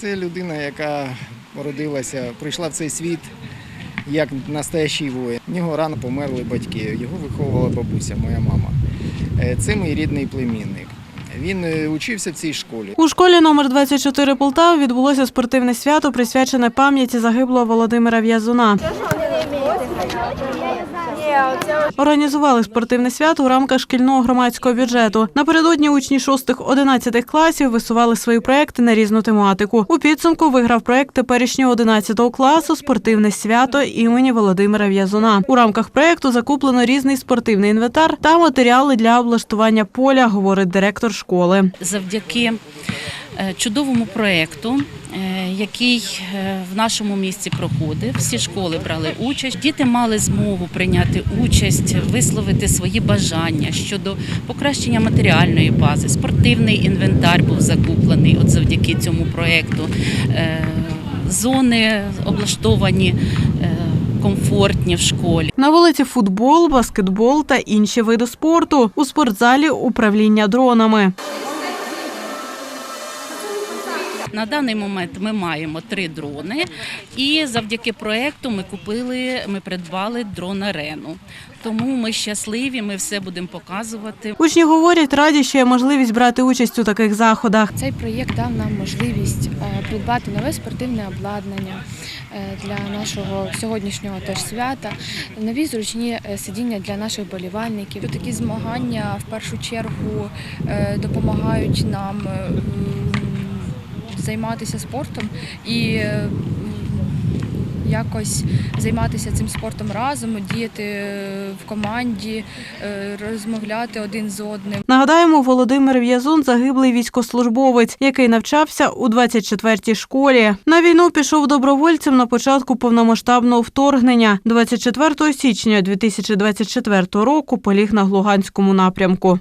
Це людина, яка родилася, прийшла в цей світ як настоящий воїн. В нього рано померли батьки, його виховувала бабуся, моя мама. Е, Це мій рідний племінник. Він е, учився в цій школі. У школі номер 24 Полтав відбулося спортивне свято, присвячене пам'яті загиблого Володимира В'язуна. Організували спортивне свято у рамках шкільного громадського бюджету. Напередодні учні 6-11 класів висували свої проекти на різну тематику. У підсумку виграв проект теперішнього 11 класу Спортивне свято імені Володимира В'язуна. У рамках проекту закуплено різний спортивний інвентар та матеріали для облаштування поля, говорить директор школи. завдяки чудовому проєкту, е, який е, в нашому місті проходив. Всі школи брали участь. Діти мали змогу прийняти участь, висловити свої бажання щодо покращення матеріальної бази. Спортивний інвентар був закуплений от завдяки цьому проєкту. Е, Зони облаштовані е, комфортні в школі. На вулиці футбол, баскетбол та інші види спорту. У спортзалі управління дронами. На даний момент ми маємо три дрони, і завдяки проекту ми купили, ми придбали дрон арену. Тому ми щасливі, ми все будемо показувати. Учні говорять, раді, що є можливість брати участь у таких заходах. Цей проєкт дав нам можливість е, придбати нове спортивне обладнання е, для нашого сьогоднішнього теж свята, нові зручні е, сидіння для наших болівальників. Такі змагання в першу чергу допомагають нам займатися спортом і е, якось займатися цим спортом разом, діяти е, в команді, е, розмовляти один з одним. Нагадаємо, Володимир В'язун загиблий військослужбовець, який навчався у 24-й школі. На війну пішов добровольцем на початку повномасштабного вторгнення. 24 січня 2024 року поліг на Луганському напрямку.